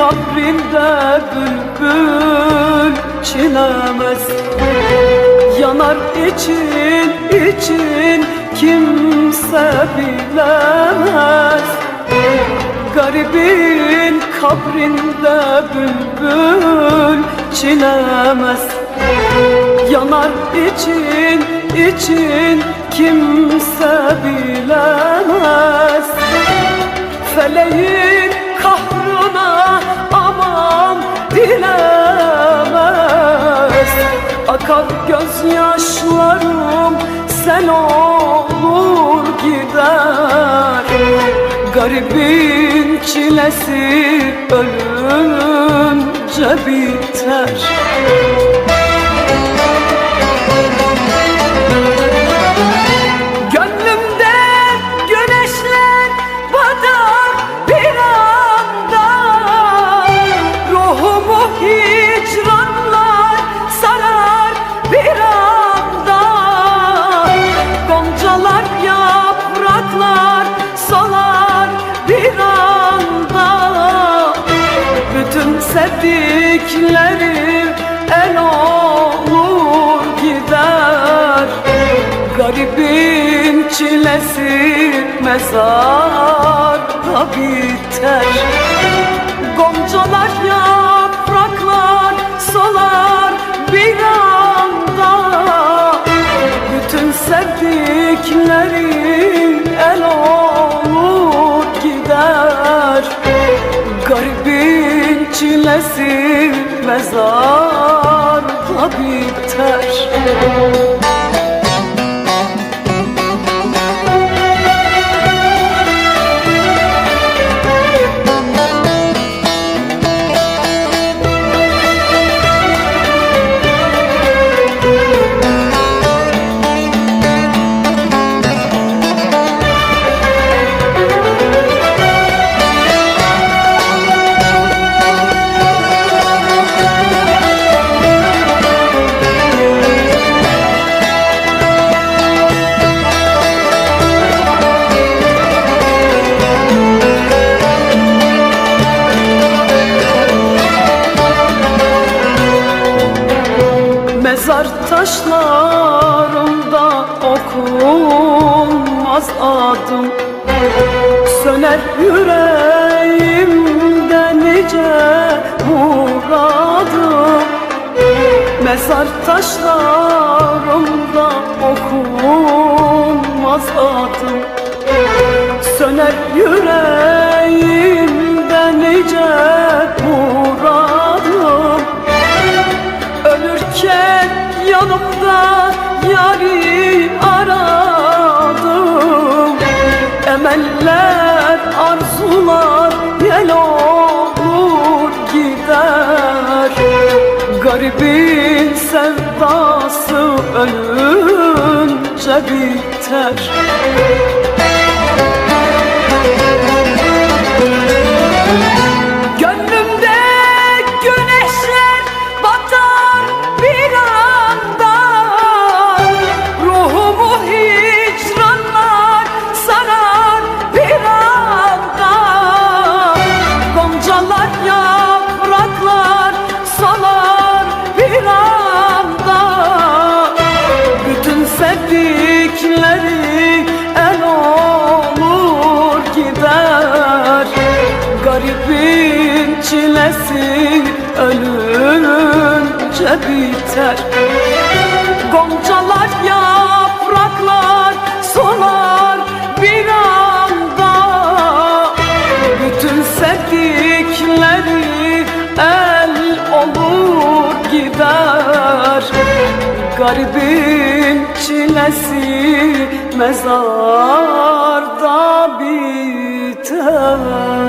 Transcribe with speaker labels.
Speaker 1: kabrinde bülbül çilemez Yanar için için kimse bilemez. Garibin kabrinde bülbül çilemez Yanar için için kimse bilemez. Feleğin kahrına aman dilemez. Akar gözyaşlarım sen olur gider. Garibin çilesi ölünce biter sevdiklerim el olur gider. Garibin çilesi mezarda biter çilesi mezarda biter Mezar taşlarında okunmaz adım. Söner yüreğimde nice muradım. Mezar taşlarında okunmaz adım. Söner yüreğimde nice yanımda yari aradım. Emeller, arzular yel olur gider. Garibin sevdası ölünce biter biter. Goncalar yapraklar solar bir anda. Bütün sevdikleri el olur gider. Garibin çilesi mezarda biter